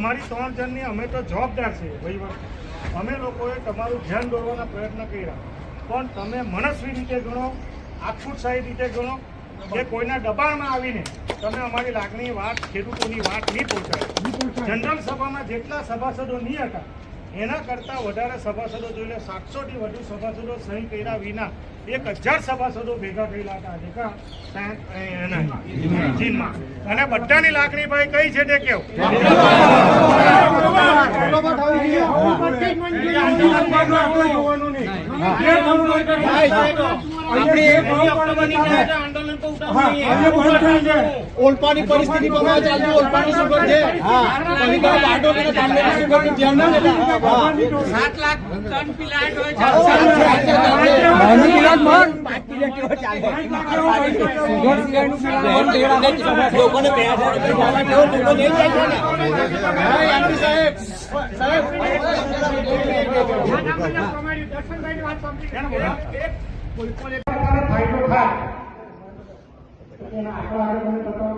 અમારી ત્રણ જણની અમે તો જવાબદાર છે વહીવટ અમે લોકોએ તમારું ધ્યાન દોરવાના પ્રયત્ન કર્યા. પણ તમે મનસ્વી રીતે ગણો આખુટશાહી રીતે ગણો કે કોઈના દબાણમાં આવીને તમે અમારી લાગણી વાત ખેડૂતોની વાત નહીં પહોંચાડી. જનરલ સભામાં જેટલા સભાસદો નહીં હતા એના કરતાં વધારે સભાસદો જોઈને સાતસોથી વધુ સભાસદો સહી કર્યા વિના એક હજાર સભાસદો ભેગા થયેલા હતા. આજે કા? સાહેબ, એના. ચીનમાં અને બધાની લાગણી ભાઈ કઈ છે તે કેવું? ઓલપાની પરિસ્થિતિ પ્રમાણે ચાલતું ઓલપાની સુગર છે. સાત લાખ પિલાટ હોય સાહેબ. સાહેબ ફાયદો થાય તો એના આંકડા આગળ મને બતાવો.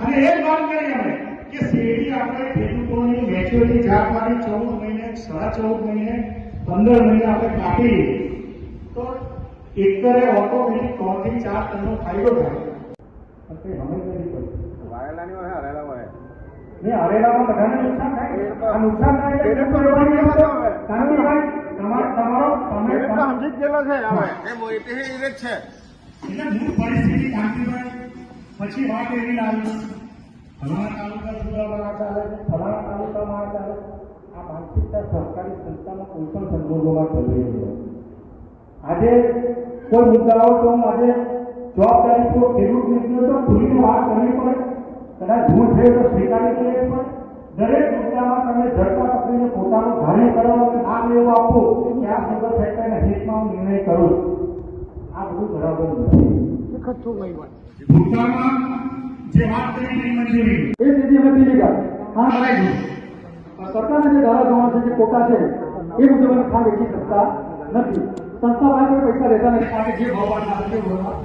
અને એક વાત કરી અમે કે શેરડી આપણે ખેડૂતોની મેચ્યોરિટી જાતમાંથી ચૌદ મહિને સાડા ચૌદ મહિને પંદર મહિને આપણે કાપી લઈએ તો એકરે ઓટોમેટિક ત્રણ થી ચાર ટનનો ફાયદો થાય પણ તે અમે કરી પડે ને હરેલામાં બધાને નુકસાન થાય. આ નુકસાન થાય એટલે તમારો તમારો તમે સમજી ગયેલો છે હવે. એમ હોય તે એ છે. એટલે મૂળ પરિસ્થિતિ કાંતિભાઈ પછી વાત એવી લાવી ફલાણા તાલુકા આ ચાલે છે ફલાણા તાલુકામાં ચાલે આ માનસિકતા સરકારી સંસ્થામાં કોઈ પણ સંજોગોમાં ચલવી રહી આજે કોઈ મુદ્દાઓ તો હું આજે જવાબદારી કદાચ ભૂલ થઈ તો સ્વીકારી લેવી પડે દરેક મુદ્દામાં તમે ઝડપા પકડીને પોતાનું ધાર્ય કરો અને નામ એવું આપો કે આ સુગર ફેક્ટરીના હિતમાં હું નિર્ણય કરું છું. આ બધું બરાબર નથી ભૂતકાળમાં જે વાત કરી નહીં મંજૂરી એ સ્થિતિ અમે પીલી ગયા ખાણ ભરાઈ ગયું સરકારના જે ધારા ધોરણ છે જે કોટા છે એ મુજબ અમે ખાણ વેચી શકતા નથી સંસ્થા પાસે કોઈ પૈસા લેતા નથી કારણ કે જે ભાવ